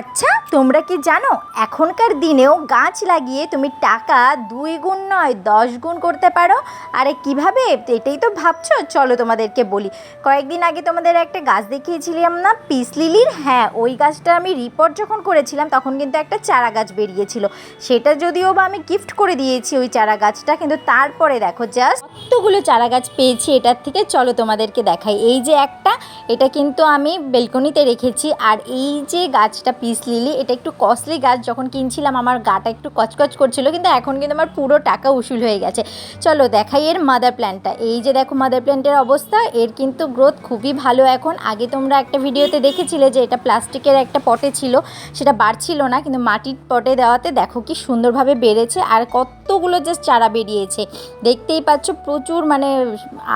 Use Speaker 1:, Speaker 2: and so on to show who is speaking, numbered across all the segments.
Speaker 1: আচ্ছা তোমরা কি জানো, এখনকার দিনেও গাছ লাগিয়ে তুমি টাকা দুই গুণ নয়, দশ গুণ করতে পারো? আরে কীভাবে? এটাই তো ভাবছ? চলো তোমাদেরকে বলি। কয়েকদিন আগে তোমাদের একটা গাছ দেখিয়েছিলাম না? পিস লিলির? হ্যাঁ ওই গাছটা আমি রিপোর্ট যখন করেছিলাম, তখন কিন্তু একটা চারা গাছ বেরিয়েছিল। সেটা যদিও বা আমি গিফট করে দিয়েছি ওই চারা গাছটা, কিন্তু তারপরে দেখো জাস্ট কতগুলো চারা গাছ পেয়েছি এটার থেকে চলো তোমাদেরকে দেখাই। এই যে একটা, এটা কিন্তু আমি বেলকনিতে রেখেছি। আর এই যে গাছটা পিস লিলি এটা একটু কস্টলি গাছ, যখন কিনছিলাম আমার গাটা একটু কচকচ করছিল, কিন্তু এখন কিন্তু আমার পুরো টাকা উসুল হয়ে গেছে। চলো দেখাই এর মাদার প্ল্যান্টটা এই যে দেখো মাদার প্ল্যান্টের অবস্থা, এর কিন্তু গ্রোথ খুবই ভালো এখন। আগে তোমরা একটা ভিডিওতে দেখেছিলে যে এটা প্লাস্টিকের একটা পটে ছিল, সেটা বাড়ছিল না, কিন্তু মাটির পটে দেওয়াতে দেখো কি সুন্দরভাবে বেড়েছে আর কতগুলো জাস্ট চারা বেরিয়েছে। দেখতেই পাচ্ছ প্রচুর মানে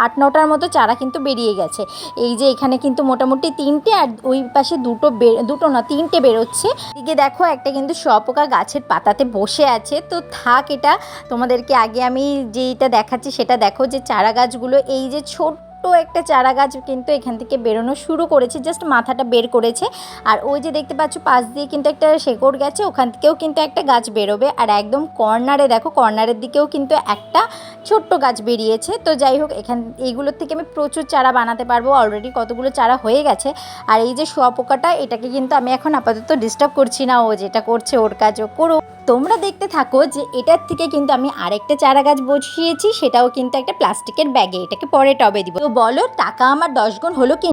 Speaker 1: আট নটার মতো চারা কিন্তু বেরিয়ে গেছে। এই যে এখানে কিন্তু মোটামুটি তিনটে আর ওই পাশে দুটো দুটো না, তিনটে বেরোচ্ছে। দিকে দেখো একটা কিন্তু শোয়াপোকা গাছের পাতাতে বসে আছে। তো থাক এটা তোমাদেরকে আগে আমি যেইটা দেখাচ্ছি সেটা দেখো যে চারা গাছগুলো এই যে ছোট্ট একটা চারা গাছ কিন্তু এখান থেকে বেরোনো শুরু করেছে জাস্ট মাথাটা বের করেছে। আর ওই যে দেখতে পাচ্ছ, পাশ দিয়ে কিন্তু একটা শেকড় গেছে, ওখান থেকেও কিন্তু একটা গাছ বেরোবে। আর একদম কর্নারে দেখো, কর্নারের দিকেও কিন্তু একটা ছোট্ট গাছ বেরিয়েছে। তো যাই হোক, এখান, এইগুলোর থেকে আমি প্রচুর চারা বানাতে পারব। অলরেডি কতগুলো চারা হয়ে গেছে। আর এই যে শুয়াপোকাটা এটাকে কিন্তু আমি এখন আপাতত ডিস্টার্ব করছি না ও, যেটা করছে ওর কাজও করো তোমরা দেখতে থাকো যে এটার থেকে কিন্তু আমি আরেকটা চারা গাছ বসিয়েছি, সেটাও কিন্তু একটা প্লাস্টিকের ব্যাগে, এটাকে পরে টবে দিব। তো বলো, টাকা আমার দশ গুণ হলো কি